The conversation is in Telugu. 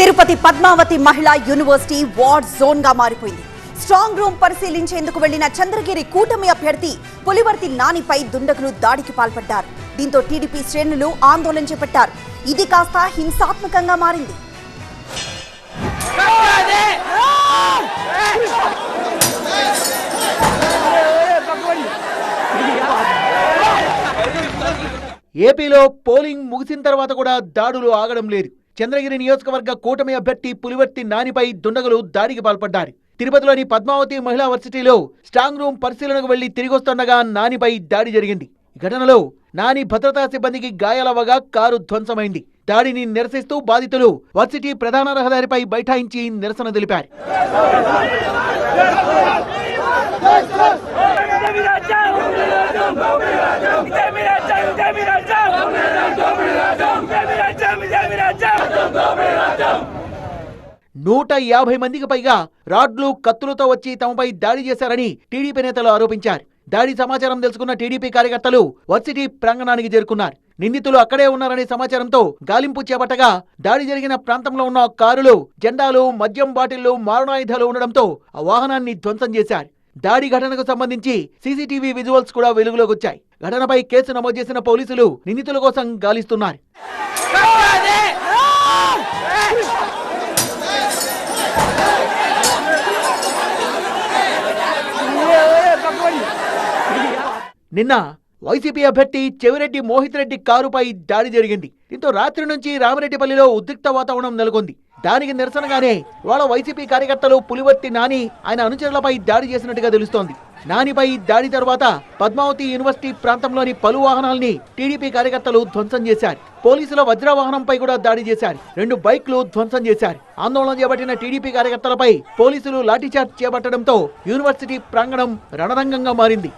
తిరుపతి పద్మావతి మహిళా యూనివర్సిటీ వార్డ్ జోన్గా మారిపోయింది. స్ట్రాంగ్ రూమ్ పరిశీలించేందుకు వెళ్ళిన చంద్రగిరి కూటమి అభ్యర్థి పులివర్తి నానిపై దుండగులు దాడికి పాల్పడ్డారు. దీంతో టీడీపీ శ్రేణులు ఆందోళన చేపట్టారు. ఇది కాస్త హింసాత్మకంగా మారింది. ఏపీలో పోలింగ్ ముగిసిన తర్వాత కూడా దాడులు ఆగడం లేదు. చంద్రగిరి నియోజకవర్గ కూటమి అభ్యర్థి పులివర్తి నానిపై దుండగులు దాడికి పాల్పడ్డారు. తిరుపతిలోని పద్మావతి మహిళా వర్సిటీలో స్ట్రాంగ్ రూమ్ పరిశీలనకు వెళ్ళి తిరిగొస్తుండగా నానిపై దాడి జరిగింది. ఘటనలో నాని భద్రతా సిబ్బందికి గాయాలవ్వగా కారు ధ్వంసమైంది. దాడిని నిరసిస్తూ బాధితులు వర్సిటీ ప్రధాన రహదారిపై బైఠాయించి నిరసన తెలిపారు. నూట యాభై మందికి పైగా రాడ్లు కత్తులతో వచ్చి తమపై దాడి చేశారని టీడీపీ నేతలు ఆరోపించారు. దాడి సమాచారం తెలుసుకున్న టీడీపీ కార్యకర్తలు వర్సిటీ ప్రాంగణానికి చేరుకున్నారు. నిందితులు అక్కడే ఉన్నారనే సమాచారంతో గాలింపు చేపట్టగా దాడి జరిగిన ప్రాంతంలో ఉన్న కారులు జెండాలు మద్యం బాటిళ్ళు మారణాయుధాలు ఉండడంతో ఆ వాహనాన్ని ధ్వంసం చేశారు. దాడి ఘటనకు సంబంధించి సీసీటీవీ విజువల్స్ కూడా వెలుగులోకి వచ్చాయి. ఘటనపై కేసు నమోదు చేసిన పోలీసులు నిందితుల కోసం గాలిస్తున్నారు. నిన్న వైసీపీ అభ్యర్థి చెవిరెడ్డి మోహిత్ రెడ్డి కారుపై దాడి జరిగింది. దీంతో రాత్రి నుంచి రామిరెడ్డిపల్లిలో ఉద్రిక్త వాతావరణం నెలకొంది. దానికి నిరసనగానే వాళ్ళ వైసీపీ కార్యకర్తలు పులివర్తి నాని ఆయన అనుచరులపై దాడి చేసినట్టుగా తెలుస్తోంది. నానిపై దాడి తర్వాత పద్మావతి యూనివర్సిటీ ప్రాంతంలోని పలు వాహనాల్ని టీడీపీ కార్యకర్తలు ధ్వంసం చేశారు. పోలీసుల వజ్ర వాహనంపై కూడా దాడి చేశారు. రెండు బైక్లు ధ్వంసం చేశారు. ఆందోళన చేపట్టిన టీడీపీ కార్యకర్తలపై పోలీసులు లాఠీచార్జ్ చేపట్టడంతో యూనివర్సిటీ ప్రాంగణం రణరంగంగా మారింది.